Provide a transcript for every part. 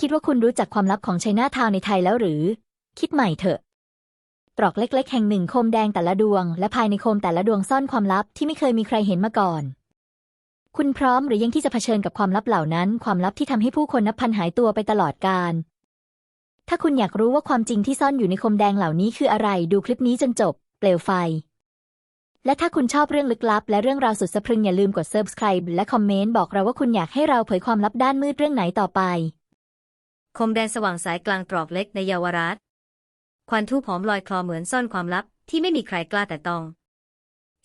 คิดว่าคุณรู้จักความลับของไชน่าทาวน์ในไทยแล้วหรือ คิดใหม่เถอะ ตรอกเล็กๆ แห่งหนึ่งโคมแดงแต่ละดวง และภายในโคมแต่ละดวงซ่อนความลับที่ไม่เคยมีใครเห็นมาก่อน คุณพร้อมหรือยังที่จะเผชิญกับความลับเหล่านั้น ความลับที่ทำให้ผู้คนนับพันหายตัวไปตลอดกาลถ้าคุณอยากรู้ว่าความจริงที่ซ่อนอยู่ในโคมแดงเหล่านี้คืออะไร ดูคลิปนี้จนจบ เปลวไฟ และถ้าคุณชอบเรื่องลึกลับ และเรื่องราวสุดสะพรึงอย่าลืมกด subscribe และคอมเมนต์บอกเราว่าคุณอยากให้เราเผยความลับด้านมืดเรื่องไหนต่อไป คมแดนสว่างสายกลางตรอกเล็กในเยาวราช ควันทูบหอมลอยคลอเหมือนซ่อนความลับที่ไม่มีใครกล้าแต่ต้อง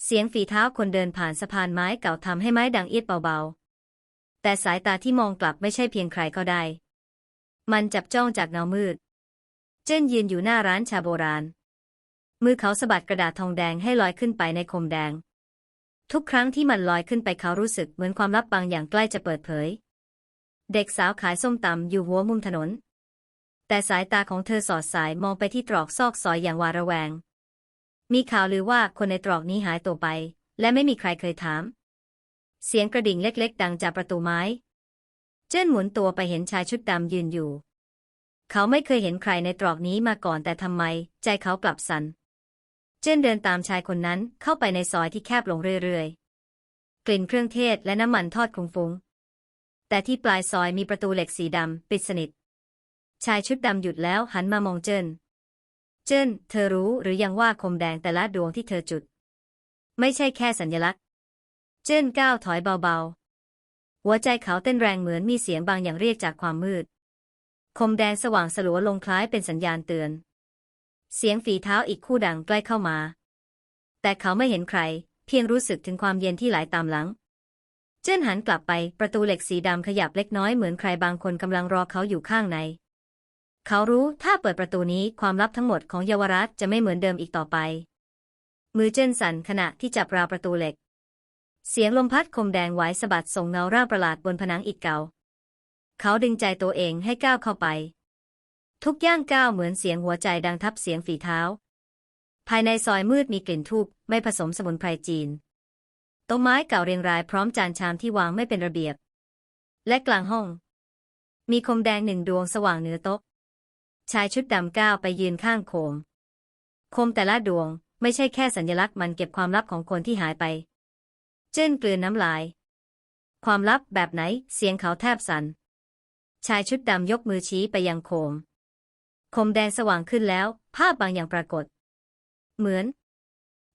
เสียงฝีเท้าคนเดินผ่านสะพานไม้เก่าทำให้ไม้ดังเอียดเบาๆ แต่สายตาที่มองกลับไม่ใช่เพียงใครก็ได้ มันจับจ้องจากเงามืด เจิ้นยืนอยู่หน้าร้านชาโบราณ มือเขาสะบัดกระดาษทองแดงให้ลอยขึ้นไปในคมแดง ทุกครั้งที่มันลอยขึ้นไปเขารู้สึกเหมือนความลับบางอย่างใกล้จะเปิดเผย เด็กสาวขายส้มตำอยู่หัวมุมถนน แต่สายตาของเธอสอดสายมองไปที่ตรอกซอกซอยอย่างวาระแวง มีข่าวลือว่าคนในตรอกนี้หายตัวไป และไม่มีใครเคยถาม เสียงกระดิ่งเล็กๆ ดังจากประตูไม้ เจิ้นหมุนตัวไปเห็นชายชุดดำยืนอยู่ เขาไม่เคยเห็นใครในตรอกนี้มาก่อนแต่ทำไม ใจเขากลับสัน่น เจิ้นเดินตามชายคนนั้นเข้าไปในซอยที่แคบลงเรื่อยๆ กลิ่นเครื่องเทศและน้ำมันทอดคุ้งฟุ้ง แต่ที่ปลายซอยมีประตูเหล็กสีดำปิดสนิท ชายชุดดำหยุดแล้วหันมามองเจิ้น เจิ้น เธอรู้หรือยังว่าคมแดงแต่ละดวงที่เธอจุด ไม่ใช่แค่สัญลักษณ์ เจิ้นก้าวถอยเบาๆ หัวใจเขาเต้นแรงเหมือนมีเสียงบางอย่างเรียกจากความมืด คมแดงสว่างสลัวลงคล้ายเป็นสัญญาณเตือน เสียงฝีเท้าอีกคู่ดังใกล้เข้ามา แต่เขาไม่เห็นใคร เพียงรู้สึกถึงความเย็นที่ไหลตามหลัง เจิ้นหันกลับไปประตูเหล็กสีดำขยับเล็กน้อยเหมือนใครบางคนกำลังรอเขาอยู่ข้างใน เขารู้ถ้าเปิดประตูนี้ความลับทั้งหมดของเยาวราชจะไม่เหมือนเดิมอีกต่อไป มือเจิ้นสั่นขณะที่จับราวประตูเหล็ก เสียงลมพัดคมแดงไหวสะบัดส่งเงาร่าประหลาดบนผนังอิฐเก่า เขาดึงใจตัวเองให้ก้าวเข้าไป ทุกย่างก้าวเหมือนเสียงหัวใจดังทับเสียงฝีเท้า ภายในซอยมืดมีกลิ่นทูบไม่ผสมสมุนไพรจีน โต๊ะไม้เก่าเรียงรายพร้อมจานชามที่วางไม่เป็นระเบียบ และกลางห้อง มีคมแดงหนึ่งดวงสว่างเหนือโต๊ะ ชายชุดดำก้าวไปยืนข้างโคม โคมแต่ละดวงไม่ใช่แค่สัญลักษณ์มันเก็บความลับของคนที่หายไป เจิ้นกลืนน้ำลาย ความลับแบบไหนเสียงเขาแทบสัน่นชายชุดดำยกมือชี้ไปยังโคม โคมแดงสว่างขึ้นแล้ว ภาพบางอย่างปรากฏ เหมือน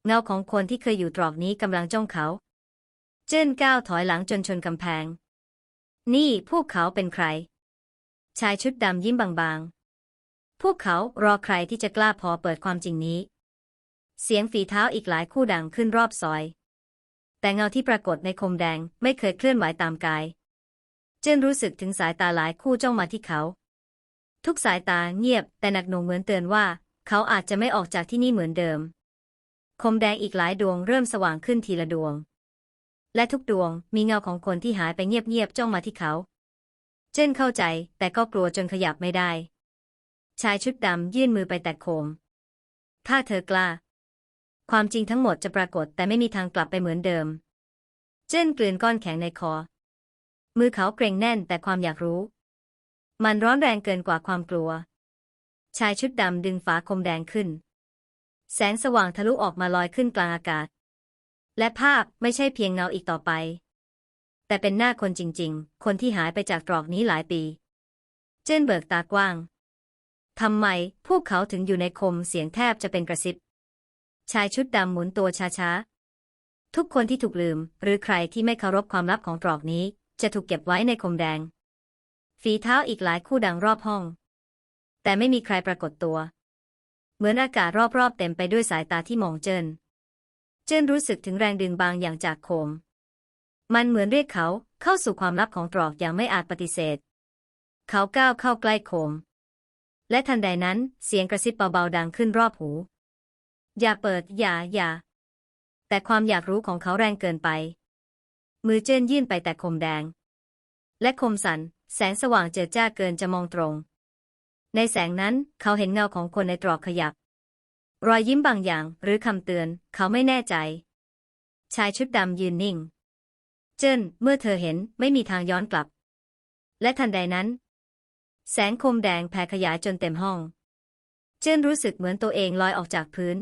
เงาของคนที่เคยอยู่ตรอกนี้กำลังจ้องเขา เจิ้นก้าวถอยหลังจนชนกำแพง นี่พวกเขาเป็นใคร ชายชุดดำยิ้มบางๆ พวกเขารอใครที่จะกล้าพอเปิดความจริงนี้ เสียงฝีเท้าอีกหลายคู่ดังขึ้นรอบซอย แต่เงาที่ปรากฏในคมแดงไม่เคยเคลื่อนไหวตามกาย เจิ้นรู้สึกถึงสายตาหลายคู่จ้องมาที่เขา ทุกสายตาเงียบแต่หนักหน่วงเหมือนเตือนว่า เขาอาจจะไม่ออกจากที่นี่เหมือนเดิม คมแดงอีกหลายดวงเริ่มสว่างขึ้นทีละดวง และทุกดวงมีเงาของคนที่หายไปเงียบๆจ้องมาที่เขา เจิ้นเข้าใจแต่ก็กลัวจนขยับไม่ได้ ชายชุดดำยื่นมือไปแตะโคม ถ้าเธอกล้า ความจริงทั้งหมดจะปรากฏแต่ไม่มีทางกลับไปเหมือนเดิม เจิ้นกลืนก้อนแข็งในคอ มือเขาเกร็งแน่นแต่ความอยากรู้ มันร้อนแรงเกินกว่าความกลัว ชายชุดดำดึงฝาคมแดงขึ้น แสงสว่างทะลุออกมาลอยขึ้นกลางอากาศ และภาพไม่ใช่เพียงเงาอีกต่อไป แต่เป็นหน้าคนจริง ๆ คนที่หายไปจากตรอกนี้หลายปี เจิ้นเบิกตากว้างทำไมพวกเขาถึงอยู่ในคมเสียงแทบจะเป็นกระซิบ ชายชุดดำหมุนตัวช้าๆ ทุกคนที่ถูกลืม หรือใครที่ไม่เคารพความลับของตรอกนี้ จะถูกเก็บไว้ในคมแดง ฝีเท้าอีกหลายคู่ดังรอบห้อง แต่ไม่มีใครปรากฏตัว เหมือนอากาศรอบๆเต็มไปด้วยสายตาที่มองเจินเจินรู้สึกถึงแรงดึงบางอย่างจากโคม มันเหมือนเรียกเขาเข้าสู่ความลับของตรอกอย่างไม่อาจปฏิเสธ เขาก้าวเข้าใกล้โคม และทันใดนั้นเสียงกระซิบเบาๆดังขึ้นรอบหู อย่าเปิดอย่าอย่า แต่ความอยากรู้ของเขาแรงเกินไป มือเจินยื่นไปแต่คมแดง และคมสันแสงสว่างเจิดจ้าเกินจะมองตรง ในแสงนั้นเขาเห็นเงาของคนในตรอกขยับ รอยยิ้มบางอย่างหรือคำเตือน เขาไม่แน่ใจ ชายชุดดำยืนนิ่ง เจิ้นเมื่อเธอเห็นไม่มีทางย้อนกลับ และทันใดนั้น แสงคมแดงแผ่ขยายจนเต็มห้อง เจิ้นรู้สึกเหมือนตัวเองลอยออกจากพื้น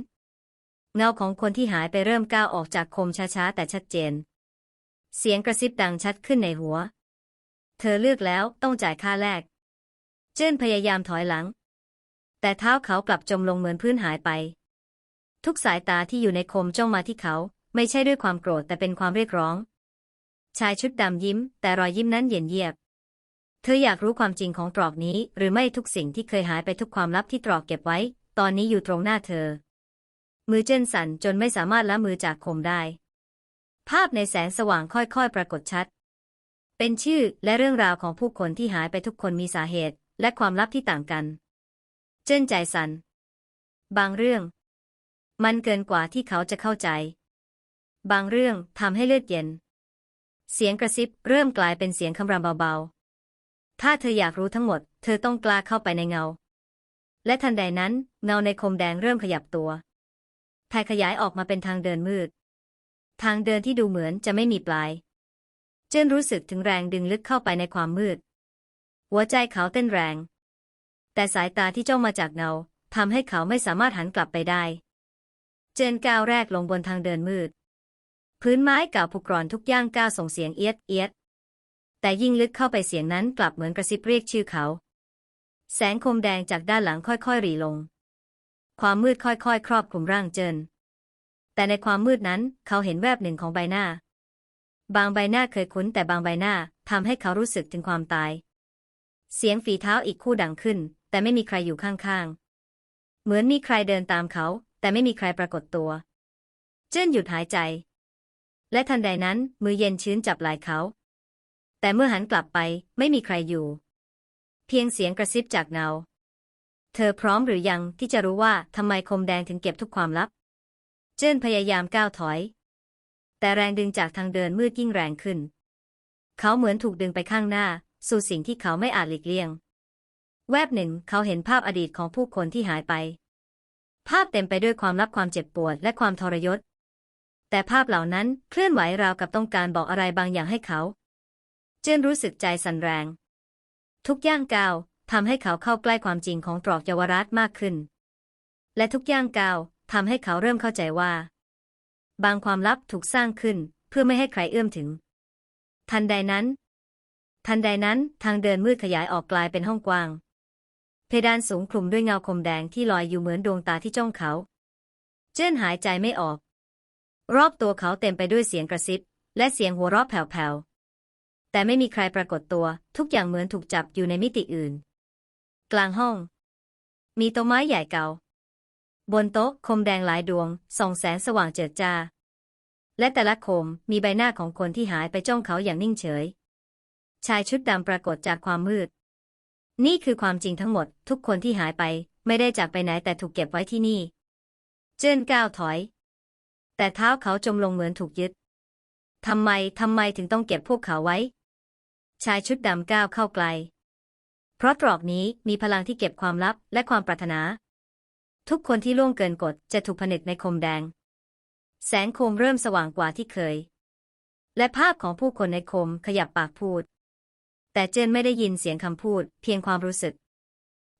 เงาของคนที่หายไปเริ่มก้าวออกจากคมช้าๆแต่ชัดเจน เสียงกระซิบดังชัดขึ้นในหัว เธอเลือกแล้วต้องจ่ายค่าแรก เจิ้นพยายามถอยหลัง แต่เท้าเขากลับจมลงเหมือนพื้นหายไป ทุกสายตาที่อยู่ในคมจ้องมาที่เขา ไม่ใช่ด้วยความโกรธแต่เป็นความเรียกร้อง ชายชุดดำยิ้ม แต่รอยยิ้มนั้นเย็นเยียบ เธออยากรู้ความจริงของตรอกนี้ หรือไม่ทุกสิ่งที่เคยหายไปทุกความลับที่ตรอกเก็บไว้ ตอนนี้อยู่ตรงหน้าเธอ มือเจิ้นสั่นจนไม่สามารถละมือจากคมได้ ภาพในแสงสว่างค่อยๆ ปรากฏชัดเป็นชื่อและเรื่องราวของผู้คนที่หายไปทุกคนมีสาเหตุ และความลับที่ต่างกัน เจิ้นใจสัน่นบางเรื่อง มันเกินกว่าที่เขาจะเข้าใจ บางเรื่องทำให้เลือดเย็น เสียงกระซิบเริ่มกลายเป็นเสียงคำรามเบาๆ ถ้าเธออยากรู้ทั้งหมด เธอต้องกล้าเข้าไปในเงา และทันใดนั้นเงาในคมแดงเริ่มขยับตัวแผ่ขยายออกมาเป็นทางเดินมืด ทางเดินที่ดูเหมือนจะไม่มีปลาย เจิ้นรู้สึกถึงแรงดึงลึกเข้าไปในความมืด หัวใจเขาเต้นแรง แต่สายตาที่จ้องมาจากเงาทำให้เขาไม่สามารถหันกลับไปได้ เจนก้าวแรกลงบนทางเดินมืด พื้นไม้เก่าผุกร่อนทุกย่างก้าวส่งเสียงเอียดเอียด แต่ยิ่งลึกเข้าไปเสียงนั้นกลับเหมือนกระซิบเรียกชื่อเขา แสงคมแดงจากด้านหลังค่อยๆรีลง ความมืดค่อยๆ ครอบคลุมร่างเจน แต่ในความมืดนั้นเขาเห็นแวบหนึ่งของใบหน้า บางใบหน้าเคยคุ้นแต่บางใบหน้าทำให้เขารู้สึกถึงความตาย เสียงฝีเท้าอีกคู่ดังขึ้น แต่ไม่มีใครอยู่ข้างๆ เหมือนมีใครเดินตามเขา แต่ไม่มีใครปรากฏตัว เจิ้นหยุดหายใจ และทันใดนั้นมือเย็นชื้นจับไหล่เขา แต่เมื่อหันกลับไปไม่มีใครอยู่ เพียงเสียงกระซิบจากเงา เธอพร้อมหรือยังที่จะรู้ว่าทำไมคมแดงถึงเก็บทุกความลับ เจิ้นพยายามก้าวถอย แต่แรงดึงจากทางเดินมืดยิ่งแรงขึ้น เขาเหมือนถูกดึงไปข้างหน้า สู่สิ่งที่เขาไม่อาจหลีกเลี่ยง แวบหนึ่งเขาเห็นภาพอดีตของผู้คนที่หายไป ภาพเต็มไปด้วยความลับความเจ็บปวดและความทรยศ แต่ภาพเหล่านั้นเคลื่อนไหวราวกับต้องการบอกอะไรบางอย่างให้เขาเจิ้นรู้สึกใจสั่นแรง ทุกย่างก้าวทำให้เขาเข้าใกล้ความจริงของตรอกเยาวราชมากขึ้น และทุกย่างก้าวทำให้เขาเริ่มเข้าใจว่า บางความลับถูกสร้างขึ้นเพื่อไม่ให้ใครเอื้อมถึง ทันใดนั้น ทันใดนั้นทางเดินมืดขยายออกกลายเป็นห้องกว้าง เพดานสูงคลุมด้วยเงาคมแดงที่ลอยอยู่เหมือนดวงตาที่จ้องเขา เจิ้นหายใจไม่ออก รอบตัวเขาเต็มไปด้วยเสียงกระซิบ และเสียงหัวเราะแผ่วๆ แต่ไม่มีใครปรากฏตัว ทุกอย่างเหมือนถูกจับอยู่ในมิติอื่น กลางห้อง มีโต๊ะไม้ใหญ่เก่า บนโต๊ะคมแดงหลายดวงส่องแสงสว่างเจิดจ้าและแต่ละคมมีใบหน้าของคนที่หายไปจ้องเขาอย่างนิ่งเฉย ชายชุดดำปรากฏจากความมืด นี่คือความจริงทั้งหมด ทุกคนที่หายไป ไม่ได้จากไปไหนแต่ถูกเก็บไว้ที่นี่ เจิ้นก้าวถอย แต่เท้าเขาจมลงเหมือนถูกยึดทำไมทำไมถึงต้องเก็บพวกเขาไว้ ชายชุดดำก้าวเข้าไกล เพราะตรอกนี้มีพลังที่เก็บความลับและความปรารถนา ทุกคนที่ล่วงเกินกฎจะถูกผนึกในคมแดง แสงโคมเริ่มสว่างกว่าที่เคย และภาพของผู้คนในคมขยับปากพูด แต่เจนไม่ได้ยินเสียงคำพูด เพียงความรู้สึก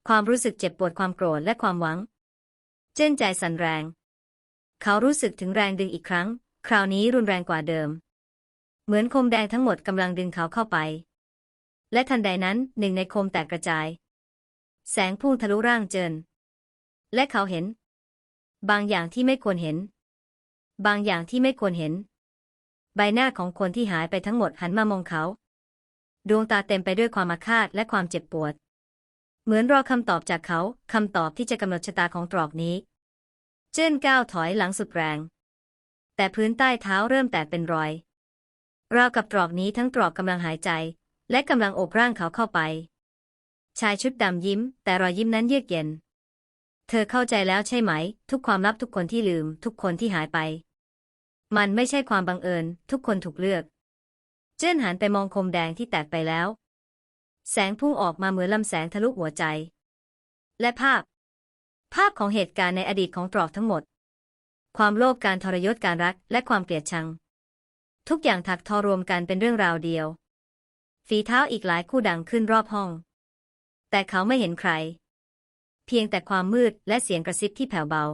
ความรู้สึกเจ็บปวดความโกรธและความหวัง เจนใจสั่นแรง เขารู้สึกถึงแรงดึงอีกครั้ง คราวนี้รุนแรงกว่าเดิม เหมือนคมแดงทั้งหมดกำลังดึงเขาเข้าไป และทันใดนั้นหนึ่งในคมแตกกระจาย แสงพุ่งทะลุร่างเจินและเขาเห็น บางอย่างที่ไม่ควรเห็น บางอย่างที่ไม่ควรเห็น ใบหน้าของคนที่หายไปทั้งหมดหันมามองเขา ดวงตาเต็มไปด้วยความอาฆาตและความเจ็บปวด เหมือนรอคำตอบจากเขาคำตอบที่จะกำหนดชะตาของตรอกนี้ เจิ้นก้าวถอยหลังสุดแรง แต่พื้นใต้เท้าเริ่มแตกเป็นรอยราวกับตรอกนี้ทั้งตรอกกำลังหายใจ และกำลังโอบร่างเขาเข้าไป ชายชุดดำยิ้ม แต่รอยยิ้มนั้นเยือกเย็น เธอเข้าใจแล้วใช่ไหม ทุกความลับทุกคนที่ลืม ทุกคนที่หายไป มันไม่ใช่ความบังเอิญ ทุกคนถูกเลือก เจิ้นหันไปมองคมแดงที่แตกไปแล้ว แสงพุ่งออกมาเหมือนลำแสงทะลุหัวใจ และภาพ ภาพของเหตุการณ์ในอดีตของตรอกทั้งหมด ความโลภการทรยศการรักและความเกลียดชัง ทุกอย่างถักทอรวมกันเป็นเรื่องราวเดียว ฝีเท้าอีกหลายคู่ดังขึ้นรอบห้อง แต่เขาไม่เห็นใคร เพียงแต่ความมืดและเสียงกระซิบที่แผ่วเบา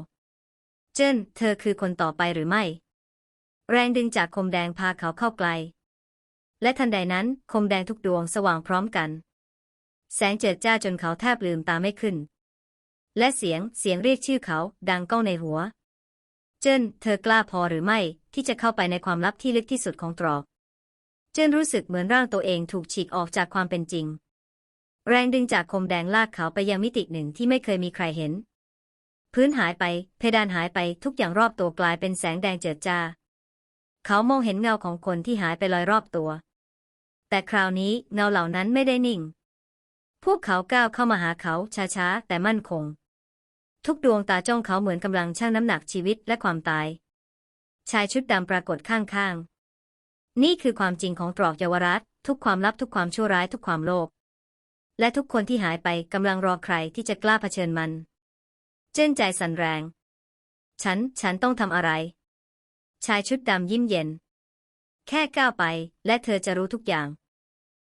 เจิ้น เธอคือคนต่อไปหรือไม่ แรงดึงจากคมแดงพาเขาเข้าไกล และทันใดนั้นคมแดงทุกดวงสว่างพร้อมกัน แสงเจิดจ้าจนเขาแทบลืมตาไม่ขึ้น และเสียงเสียงเรียกชื่อเขาดังก้องในหัว เจิ้นเธอกล้าพอหรือไม่ที่จะเข้าไปในความลับที่ลึกที่สุดของตรอก เจิ้นรู้สึกเหมือนร่างตัวเองถูกฉีกออกจากความเป็นจริง แรงดึงจากคมแดงลากเขาไปยังมิติหนึ่งที่ไม่เคยมีใครเห็น พื้นหายไป เพดานหายไปทุกอย่างรอบตัวกลายเป็นแสงแดงเจิดจ้าเขามองเห็นเงาของคนที่หายไปลอยรอบตัว แต่คราวนี้เงาเหล่านั้นไม่ได้นิ่ง พวกเขาก้าวเข้ามาหาเขาช้าๆแต่มั่นคง ทุกดวงตาจ้องเขาเหมือนกำลังชั่งน้ำหนักชีวิตและความตาย ชายชุดดำปรากฏข้างๆ นี่คือความจริงของตรอกเยาวรัฐทุกความลับทุกความชั่วร้ายทุกความโลภและทุกคนที่หายไปกำลังรอใครที่จะกล้าเผชิญมัน เจ้นใจสั่นแรง ฉัน ฉันต้องทำอะไร ชายชุดดำยิ้มเย็น แค่ก้าวไปและเธอจะรู้ทุกอย่าง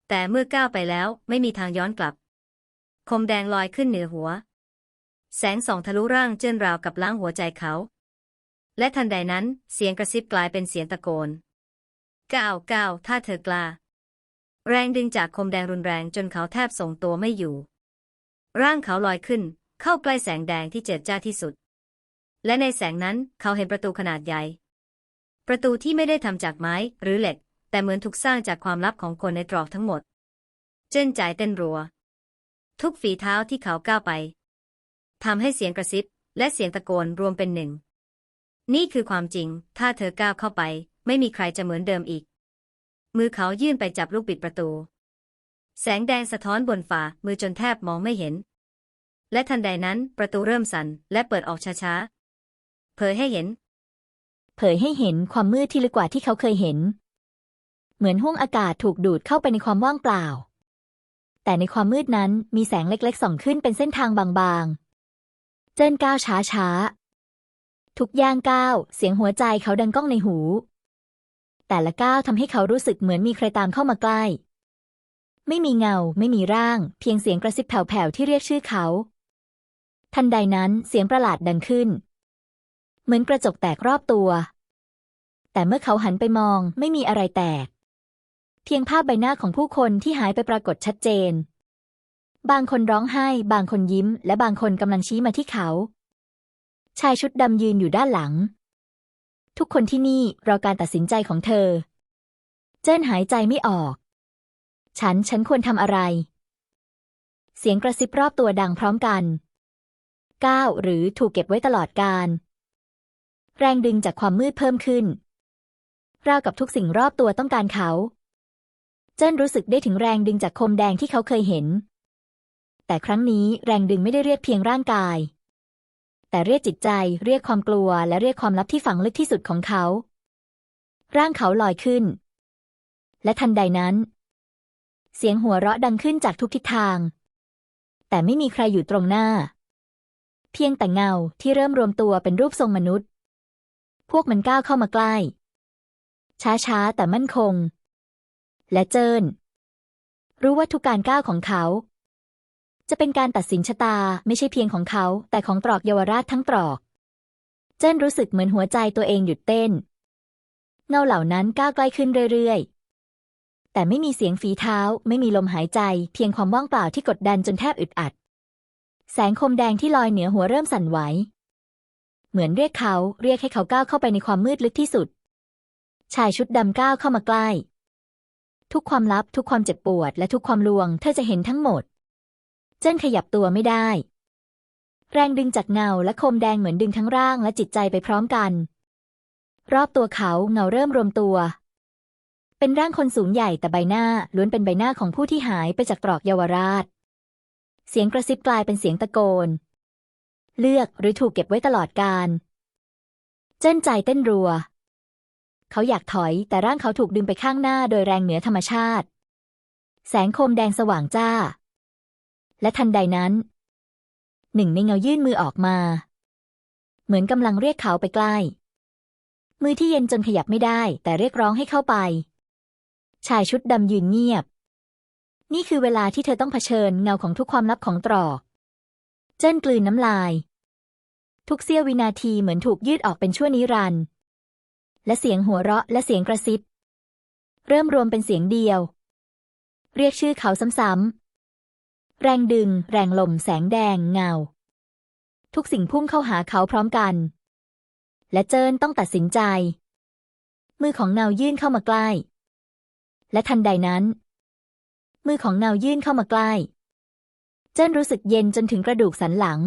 แต่เมื่อก้าวไปแล้วไม่มีทางย้อนกลับ คมแดงลอยขึ้นเหนือหัว แสงส่องทะลุร่างเจิ้นราวกับล้างหัวใจเขา และทันใดนั้นเสียงกระซิบกลายเป็นเสียงตะโกนก้าวก้าวถ้าเธอกล้า แรงดึงจากคมแดงรุนแรงจนเขาแทบทรงตัวไม่อยู่ ร่างเขาลอยขึ้น เข้าใกล้แสงแดงที่เจิดจ้าที่สุด และในแสงนั้นเขาเห็นประตูขนาดใหญ่ ประตูที่ไม่ได้ทำจากไม้หรือเหล็ก แต่เหมือนถูกสร้างจากความลับของคนในตรอกทั้งหมด เจิ้นใจเต้นรัว ทุกฝีเท้าที่เขาก้าวไปทำให้เสียงกระซิบ และเสียงตะโกนรวมเป็นหนึ่ง นี่คือความจริง ถ้าเธอก้าวเข้าไป ไม่มีใครจะเหมือนเดิมอีก มือเขายื่นไปจับลูกปิดประตู แสงแดงสะท้อนบนฝ่ามือจนแทบมองไม่เห็น และทันใดนั้นประตูเริ่มสั่นและเปิดออกช้าๆ เผยให้เห็น เผยให้เห็นความมืดที่ลึกกว่าที่เขาเคยเห็น เหมือนห้วงอากาศถูกดูดเข้าไปในความว่างเปล่า แต่ในความมืดนั้นมีแสงเล็กๆส่องขึ้นเป็นเส้นทางบางๆ เจิ้นก้าวช้าๆ ทุกย่างก้าว เสียงหัวใจเขาดังก้องในหู แต่ละก้าวทำให้เขารู้สึกเหมือนมีใครตามเข้ามาใกล้ ไม่มีเงา ไม่มีร่าง เพียงเสียงกระซิบแผ่วๆที่เรียกชื่อเขา ทันใดนั้นเสียงประหลาดดังขึ้น เหมือนกระจกแตกรอบตัว แต่เมื่อเขาหันไปมองไม่มีอะไรแตก เพียงภาพใบหน้าของผู้คนที่หายไปปรากฏชัดเจน บางคนร้องไห้ บางคนยิ้ม และบางคนกำลังชี้มาที่เขา ชายชุดดำยืนอยู่ด้านหลัง ทุกคนที่นี่รอการตัดสินใจของเธอ เจิ้นหายใจไม่ออก ฉันฉันควรทำอะไร เสียงกระซิบรอบตัวดังพร้อมกันก้าวหรือถูกเก็บไว้ตลอดการ แรงดึงจากความมืดเพิ่มขึ้นราวกับทุกสิ่งรอบตัวต้องการเขา เจิ้นรู้สึกได้ถึงแรงดึงจากคมแดงที่เขาเคยเห็น แต่ครั้งนี้แรงดึงไม่ได้เรียกเพียงร่างกาย แต่เรียกจิตใจเรียกความกลัวและเรียกความลับที่ฝังลึกที่สุดของเขา ร่างเขาลอยขึ้น และทันใดนั้น เสียงหัวเราะดังขึ้นจากทุกทิศทาง แต่ไม่มีใครอยู่ตรงหน้า เพียงแต่เงาที่เริ่มรวมตัวเป็นรูปทรงมนุษย์ พวกมันก้าวเข้ามาใกล้ ช้าๆแต่มั่นคง และเจินรู้ว่าทุกการก้าวของเขา จะเป็นการตัดสินชะตาไม่ใช่เพียงของเขา แต่ของตรอกเยาวราชทั้งตรอก เจิ้นรู้สึกเหมือนหัวใจตัวเองหยุดเต้น เงาเหล่านั้นก้าวใกล้ขึ้นเรื่อยๆ แต่ไม่มีเสียงฝีเท้า ไม่มีลมหายใจ เพียงความว่างเปล่าที่กดดันจนแทบอึดอัด แสงคมแดงที่ลอยเหนือหัวเริ่มสั่นไหวเหมือนเรียกเขาเรียกให้เขาก้าวเข้าไปในความมืดลึกที่สุด ชายชุดดำก้าวเข้ามาใกล้ ทุกความลับ ทุกความเจ็บปวด และทุกความลวง เธอจะเห็นทั้งหมด เจิ้นขยับตัวไม่ได้ แรงดึงจากเงาและคมแดงเหมือนดึงทั้งร่างและจิตใจไปพร้อมกัน รอบตัวเขาเงาเริ่มรวมตัว เป็นร่างคนสูงใหญ่แต่ใบหน้าล้วนเป็นใบหน้าของผู้ที่หายไปจากตรอกเยาวราช เสียงกระซิบกลายเป็นเสียงตะโกน เลือกหรือถูกเก็บไว้ตลอดกาลเจิ้นใจเต้นรัว เขาอยากถอยแต่ร่างเขาถูกดึงไปข้างหน้าโดยแรงเหนือธรรมชาติ แสงโคมแดงสว่างจ้า และทันใดนั้น หนึ่งในเงายื่นมือออกมา เหมือนกำลังเรียกเขาไปใกล้ มือที่เย็นจนขยับไม่ได้ แต่เรียกร้องให้เข้าไป ชายชุดดำยืนเงียบ นี่คือเวลาที่เธอต้องเผชิญเงาของทุกความลับของตรอก เจิ้นกลืนน้ำลาย ทุกเสี้ยววินาทีเหมือนถูกยืดออกเป็นชั่วนิรันดร์ และเสียงหัวเราะและเสียงกระซิบ เริ่มรวมเป็นเสียงเดียว เรียกชื่อเขาซ้ำๆ แรงดึง แรงลมแสงแดงเงา ทุกสิ่งพุ่งเข้าหาเขาพร้อมกัน และเจิ้นต้องตัดสินใจ มือของเงายื่นเข้ามาใกล้ และทันใดนั้น มือของเงายื่นเข้ามาใกล้ เจิ้นรู้สึกเย็นจนถึงกระดูกสันหลัง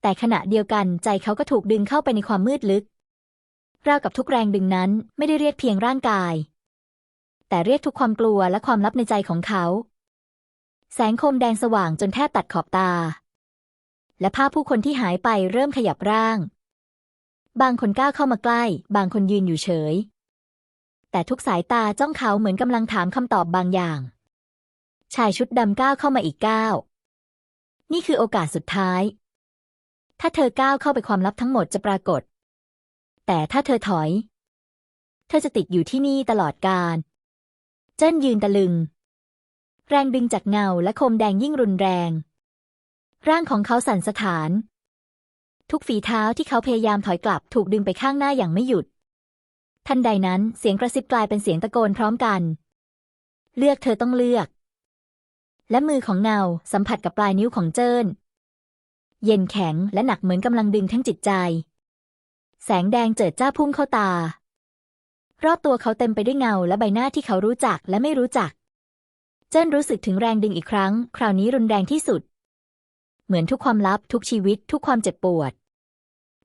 แต่ขณะเดียวกันใจเขาก็ถูกดึงเข้าไปในความมืดลึก ราวกับทุกแรงดึงนั้นไม่ได้เรียกเพียงร่างกาย แต่เรียกทุกความกลัวและความลับในใจของเขา แสงโคมแดงสว่างจนแทบตัดขอบตา และภาพผู้คนที่หายไปเริ่มขยับร่าง บางคนก้าวเข้ามาใกล้ บางคนยืนอยู่เฉย แต่ทุกสายตาจ้องเขาเหมือนกำลังถามคำตอบบางอย่าง ชายชุดดำก้าวเข้ามาอีกก้าวนี่คือโอกาสสุดท้าย ถ้าเธอก้าวเข้าไปความลับทั้งหมดจะปรากฏ แต่ถ้าเธอถอย เธอจะติดอยู่ที่นี่ตลอดกาล เจิ้นยืนตะลึง แรงดึงจากเงาและโคมแดงยิ่งรุนแรง ร่างของเขาสั่นสะท้าน ทุกฝีเท้าที่เขาพยายามถอยกลับถูกดึงไปข้างหน้าอย่างไม่หยุด ทันใดนั้นเสียงกระซิบกลายเป็นเสียงตะโกนพร้อมกัน เลือกเธอต้องเลือก และมือของเงาสัมผัสกับปลายนิ้วของเจิ้นเย็นแข็งและหนักเหมือนกำลังดึงทั้งจิตใจ แสงแดงเจิดจ้าพุ่งเข้าตา รอบตัวเขาเต็มไปด้วยเงาและใบหน้าที่เขารู้จักและไม่รู้จัก เจิ้นรู้สึกถึงแรงดึงอีกครั้ง คราวนี้รุนแรงที่สุด เหมือนทุกความลับ ทุกชีวิต ทุกความเจ็บปวด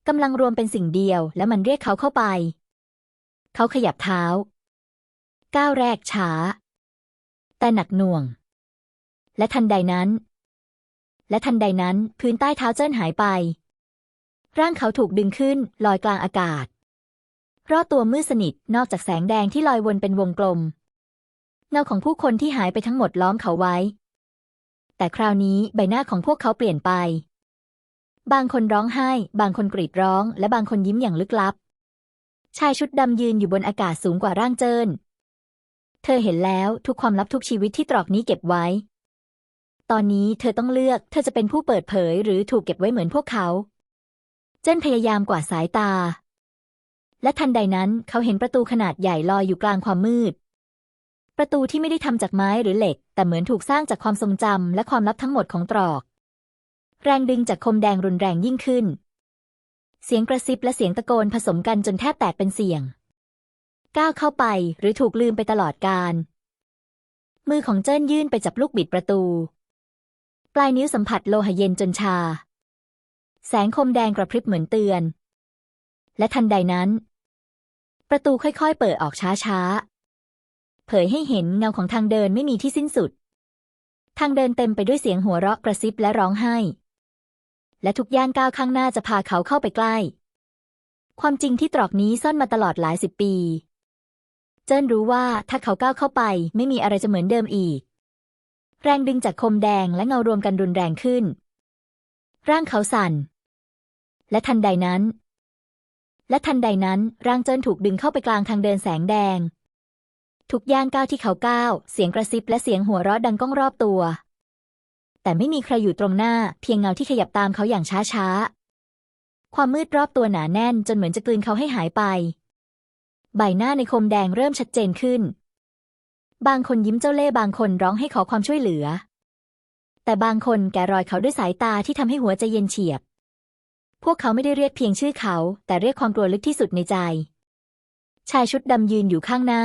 กำลังรวมเป็นสิ่งเดียว และมันเรียกเขาเข้าไป เขาขยับเท้า ก้าวแรกช้า แต่หนักหน่วง และทันใดนั้น และทันใดนั้นพื้นใต้เท้าเจิ้นหายไป ร่างเขาถูกดึงขึ้นลอยกลางอากาศ รอบตัวมืดสนิทนอกจากแสงแดงที่ลอยวนเป็นวงกลม เงาของผู้คนที่หายไปทั้งหมดล้อมเขาไว้ แต่คราวนี้ใบหน้าของพวกเขาเปลี่ยนไป บางคนร้องไห้ บางคนกรีดร้อง และบางคนยิ้มอย่างลึกลับ ชายชุดดำยืนอยู่บนอากาศสูงกว่าร่างเจิ้นเธอเห็นแล้วทุกความลับทุกชีวิตที่ตรอกนี้เก็บไว้ ตอนนี้เธอต้องเลือก เธอจะเป็นผู้เปิดเผยหรือถูกเก็บไว้เหมือนพวกเขา เจิ้นพยายามกวาดสายตา และทันใดนั้นเขาเห็นประตูขนาดใหญ่ลอยอยู่กลางความมืด ประตูที่ไม่ได้ทำจากไม้หรือเหล็ก แต่เหมือนถูกสร้างจากความทรงจำและความลับทั้งหมดของตรอก แรงดึงจากคมแดงรุนแรงยิ่งขึ้น เสียงกระซิบและเสียงตะโกนผสมกันจนแทบแตกเป็นเสียง ก้าวเข้าไปหรือถูกลืมไปตลอดกาลมือของเจิ้นยื่นไปจับลูกบิดประตู ปลายนิ้วสัมผัสโลหะเย็นจนชา แสงคมแดงกระพริบเหมือนเตือน และทันใดนั้น ประตูค่อยๆ เปิดออกช้าๆ เผยให้เห็นเงาของทางเดินไม่มีที่สิ้นสุด ทางเดินเต็มไปด้วยเสียงหัวเราะกระซิบและร้องไห้ และทุกย่างก้าวข้างหน้าจะพาเขาเข้าไปใกล้ ความจริงที่ตรอกนี้ซ่อนมาตลอดหลายสิบปี เจิ้นรู้ว่าถ้าเขาก้าวเข้าไปไม่มีอะไรจะเหมือนเดิมอีก แรงดึงจากคมแดงและเงารวมกันรุนแรงขึ้นร่างเขาสั่น และทันใดนั้น และทันใดนั้น ร่างเจิ้นถูกดึงเข้าไปกลางทางเดินแสงแดง ทุกย่างก้าวที่เขาก้าว เสียงกระซิบและเสียงหัวเราะดังก้องรอบตัว แต่ไม่มีใครอยู่ตรงหน้า เพียงเงาที่ขยับตามเขาอย่างช้าๆ ความมืดรอบตัวหนาแน่นจนเหมือนจะกลืนเขาให้หายไป ใบหน้าในคมแดงเริ่มชัดเจนขึ้น บางคนยิ้มเจ้าเล่ห์บางคนร้องให้ขอความช่วยเหลือแต่บางคนแกะรอยเขาด้วยสายตาที่ทำให้หัวใจเย็นเฉียบ พวกเขาไม่ได้เรียกเพียงชื่อเขา แต่เรียกความกลัวลึกที่สุดในใจ ชายชุดดำยืนอยู่ข้างหน้า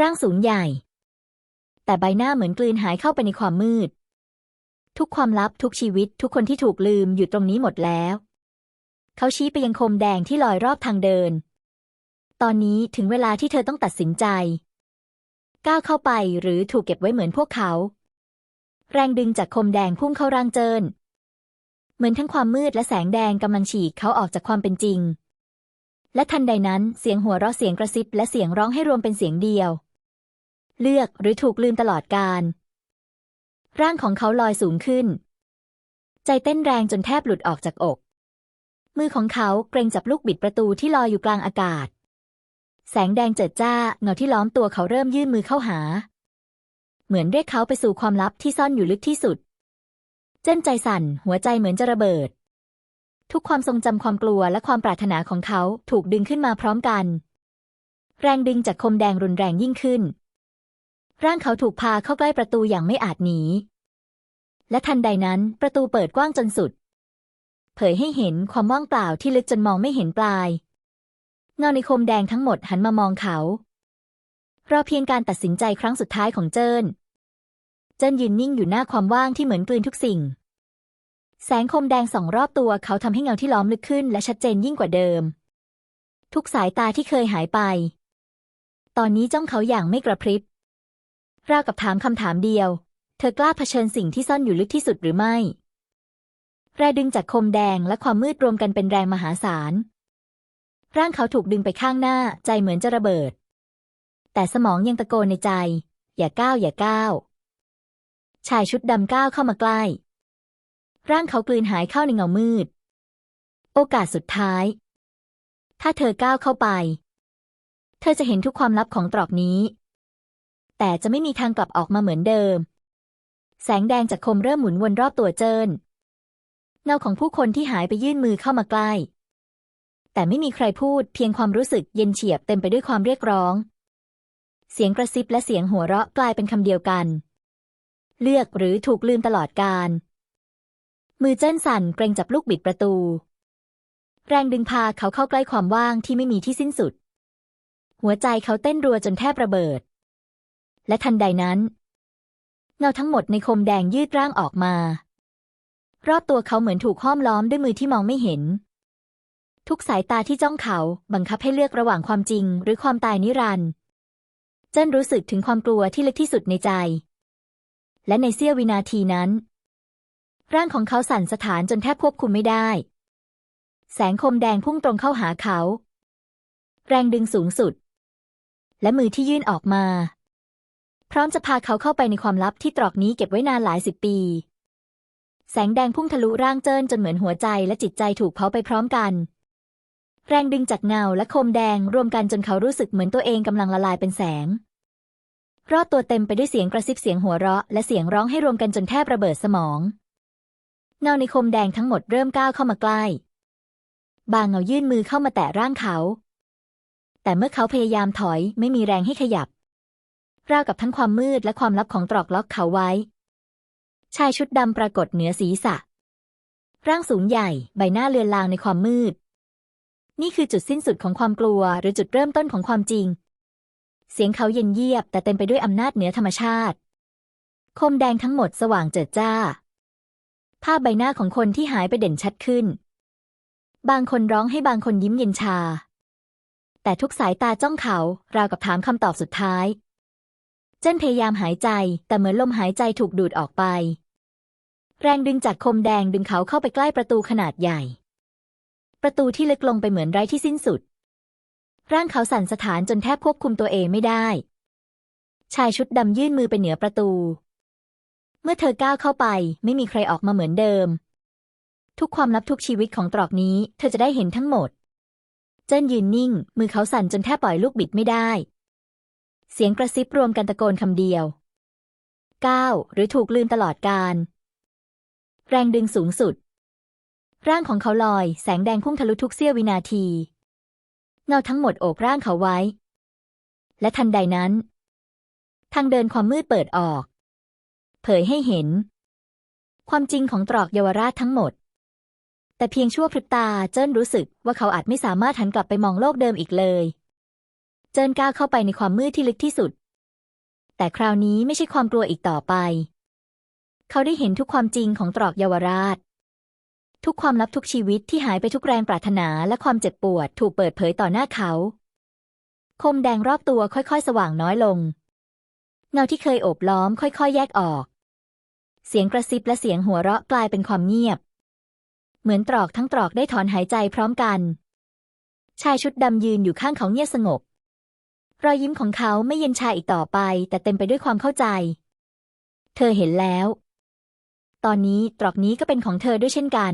ร่างสูงใหญ่ แต่ใบหน้าเหมือนกลืนหายเข้าไปในความมืด ทุกความลับทุกชีวิต ทุกคนที่ถูกลืมอยู่ตรงนี้หมดแล้ว เขาชี้ไปยังโคมแดงที่ลอยรอบทางเดิน ตอนนี้ถึงเวลาที่เธอต้องตัดสินใจ ก้าวเข้าไปหรือถูกเก็บไว้เหมือนพวกเขา แรงดึงจากคมแดงพุ่งเข้าร่างเจิน เหมือนทั้งความมืดและแสงแดงกำลังฉีกเขาออกจากความเป็นจริง และทันใดนั้นเสียงหัวเราะเสียงกระซิบและเสียงร้องให้รวมเป็นเสียงเดียว เลือกหรือถูกลืมตลอดกาลร่างของเขาลอยสูงขึ้น ใจเต้นแรงจนแทบหลุดออกจากอก มือของเขาเกรงจับลูกบิดประตูที่ลอยอยู่กลางอากาศ แสงแดงเจิดจ้าเงาที่ล้อมตัวเขาเริ่มยื่นมือเข้าหา เหมือนเรียกเขาไปสู่ความลับที่ซ่อนอยู่ลึกที่สุด เจ้นใจสั่น หัวใจเหมือนจะระเบิด ทุกความทรงจำความกลัวและความปรารถนาของเขาถูกดึงขึ้นมาพร้อมกัน แรงดึงจากคมแดงรุนแรงยิ่งขึ้น ร่างเขาถูกพาเข้าใกล้ประตูอย่างไม่อาจหนี และทันใดนั้นประตูเปิดกว้างจนสุด เผยให้เห็นความว่างเปล่าที่ลึกจนมองไม่เห็นปลาย เงาในคมแดงทั้งหมดหันมามองเขารอเพียงการตัดสินใจครั้งสุดท้ายของเจิ้น เจิ้นยืนนิ่งอยู่หน้าความว่างที่เหมือนกลืนทุกสิ่ง แสงคมแดงสองรอบตัวเขาทำให้เงาที่ล้อมลึกขึ้นและชัดเจนยิ่งกว่าเดิม ทุกสายตาที่เคยหายไป ตอนนี้จ้องเขาอย่างไม่กระพริบราวกับถามคำถามเดียว เธอกล้าเผชิญสิ่งที่ซ่อนอยู่ลึกที่สุดหรือไม่ แรงดึงจากคมแดงและความมืดรวมกันเป็นแรงมหาศาล ร่างเขาถูกดึงไปข้างหน้าใจเหมือนจะระเบิด แต่สมองยังตะโกนในใจ อย่าก้าวอย่าก้าว ชายชุดดำก้าวเข้ามาใกล้ ร่างเขากลืนหายเข้าในเงามืด โอกาสสุดท้าย ถ้าเธอก้าวเข้าไป เธอจะเห็นทุกความลับของตรอกนี้ แต่จะไม่มีทางกลับออกมาเหมือนเดิม แสงแดงจากคมเริ่มหมุนวนรอบตัวเจินเงาของผู้คนที่หายไปยื่นมือเข้ามาใกล้ แต่ไม่มีใครพูดเพียงความรู้สึกเย็นเฉียบเต็มไปด้วยความเรียกร้อง เสียงกระซิบและเสียงหัวเราะกลายเป็นคำเดียวกัน เลือกหรือถูกลืมตลอดการ มือเจิ้นสั่นเกรงจับลูกบิดประตู แรงดึงพาเขาเข้าใกล้ความว่างที่ไม่มีที่สิ้นสุด หัวใจเขาเต้นรัวจนแทบระเบิด และทันใดนั้น เงาทั้งหมดในคมแดงยืดร่างออกมา รอบตัวเขาเหมือนถูกห้อมล้อมด้วยมือที่มองไม่เห็นทุกสายตาที่จ้องเขาบังคับให้เลือกระหว่างความจริงหรือความตายนิรันดร์เจิ้นรู้สึกถึงความกลัวที่ลึกที่สุดในใจ และในเสี้ยววินาทีนั้น ร่างของเขาสั่นสะท้านจนแทบควบคุมไม่ได้ แสงคมแดงพุ่งตรงเข้าหาเขา แรงดึงสูงสุด และมือที่ยื่นออกมา พร้อมจะพาเขาเข้าไปในความลับที่ตรอกนี้เก็บไว้นานหลายสิบปี แสงแดงพุ่งทะลุร่างเจิ้นจนเหมือนหัวใจและจิตใจถูกเผาไปพร้อมกัน แรงดึงจากเงาและคมแดงรวมกันจนเขารู้สึกเหมือนตัวเองกำลังละลายเป็นแสง รอบตัวเต็มไปด้วยเสียงกระซิบเสียงหัวเราะ และเสียงร้องให้รวมกันจนแทบระเบิดสมอง เงาในคมแดงทั้งหมดเริ่มก้าวเข้ามาใกล้ บางเงายื่นมือเข้ามาแตะร่างเขา แต่เมื่อเขาพยายามถอยไม่มีแรงให้ขยับราวกับทั้งความมืดและความลับของตรอกล็อกเขาไว้ ชายชุดดำปรากฏเหนือศีรษะ ร่างสูงใหญ่ใบหน้าเลือนลางในความมืด นี่คือจุดสิ้นสุดของความกลัวหรือจุดเริ่มต้นของความจริง เสียงเขาเย็นเยียบแต่เต็มไปด้วยอำนาจเหนือธรรมชาติคมแดงทั้งหมดสว่างเจิดจ้า ภาพใบหน้าของคนที่หายไปเด่นชัดขึ้น บางคนร้องให้บางคนยิ้มเย็นชา แต่ทุกสายตาจ้องเขา ราวกับถามคำตอบสุดท้าย เจิ้นพยายามหายใจแต่เหมือนลมหายใจถูกดูดออกไป แรงดึงจากคมแดงดึงเขาเข้าไปใกล้ประตูขนาดใหญ่ ประตูที่ลึกลงไปเหมือนไร้ที่สิ้นสุด ร่างเขาสั่นสะท้านจนแทบควบคุมตัวเองไม่ได้ ชายชุดดำยื่นมือไปเหนือประตู เมื่อเธอก้าวเข้าไปไม่มีใครออกมาเหมือนเดิม ทุกความลับทุกชีวิตของตรอกนี้ เธอจะได้เห็นทั้งหมด เจิ้นยืนนิ่ง มือเขาสั่นจนแทบปล่อยลูกบิดไม่ได้ เสียงกระซิบรวมกันตะโกนคำเดียวก้าวหรือถูกลืมตลอดการ แรงดึงสูงสุด ร่างของเขาลอย แสงแดงพุ่งทะลุทุกเสี้ยววินาที เงาทั้งหมดโอบร่างเขาไว้ และทันใดนั้น ทางเดินความมืดเปิดออก เผยให้เห็น ความจริงของตรอกเยาวราชทั้งหมด แต่เพียงชั่วพริบตาเจิ้นรู้สึกว่าเขาอาจไม่สามารถหันกลับไปมองโลกเดิมอีกเลย เจิ้นก้าวเข้าไปในความมืดที่ลึกที่สุด แต่คราวนี้ไม่ใช่ความกลัวอีกต่อไป เขาได้เห็นทุกความจริงของตรอกเยาวราช ทุกความลับทุกชีวิตที่หายไปทุกแรงปรารถนาและความเจ็บปวดถูกเปิดเผยต่อหน้าเขา คมแดงรอบตัวค่อยๆ สว่างน้อยลง เงาที่เคยโอบล้อมค่อยๆ แยกออก เสียงกระซิบและเสียงหัวเราะกลายเป็นความเงียบ เหมือนตรอกทั้งตรอกได้ถอนหายใจพร้อมกัน ชายชุดดำยืนอยู่ข้างเขาเงียบสงบ รอยยิ้มของเขาไม่เย็นชาอีกต่อไป แต่เต็มไปด้วยความเข้าใจ เธอเห็นแล้ว ตอนนี้ตรอกนี้ก็เป็นของเธอด้วยเช่นกัน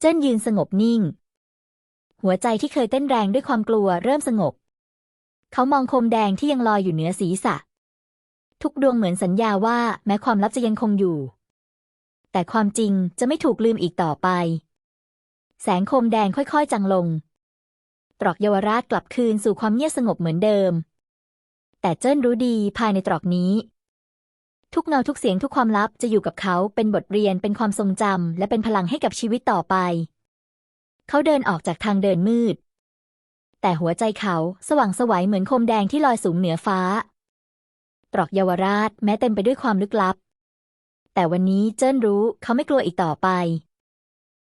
เจิ้นยืนสงบนิ่ง หัวใจที่เคยเต้นแรงด้วยความกลัวเริ่มสงบ เขามองโคมแดงที่ยังลอยอยู่เหนือศีรษะ ทุกดวงเหมือนสัญญาว่าแม้ความลับจะยังคงอยู่ แต่ความจริงจะไม่ถูกลืมอีกต่อไป แสงโคมแดงค่อยๆจางลง ตรอกเยาวราชกลับคืนสู่ความเงียบสงบเหมือนเดิม แต่เจิ้นรู้ดีภายในตรอกนี้ ทุกเงาทุกเสียงทุกความลับจะอยู่กับเขาเป็นบทเรียนเป็นความทรงจำและเป็นพลังให้กับชีวิตต่อไป เขาเดินออกจากทางเดินมืด แต่หัวใจเขาสว่างไสวัยเหมือนโคมแดงที่ลอยสูงเหนือฟ้า ตรอกเยาวราชแม้เต็มไปด้วยความลึกลับ แต่วันนี้เจิ้นรู้เขาไม่กลัวอีกต่อไป